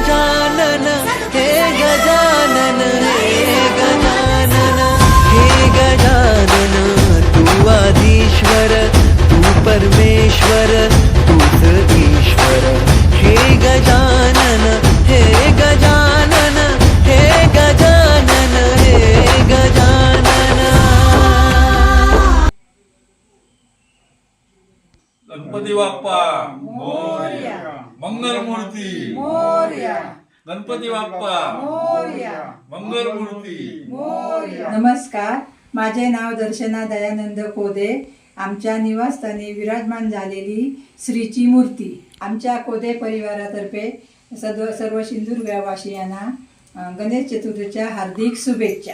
जा गणपती बाप्पा मंगलमूर्ती. मोरया. गणपती बाप्पा मोरया. मंगलमूर्ती. नमस्कार. माझे नाव दर्शना दयानंद कोदे. आमच्या निवासस्थानी विराजमान झालेली श्रीची मूर्ती. आमच्या कोदे परिवारातर्फे सर्व सर्व सिंधुदुर्गवासियांना गणेश चतुर्थीच्या हार्दिक शुभेच्छा.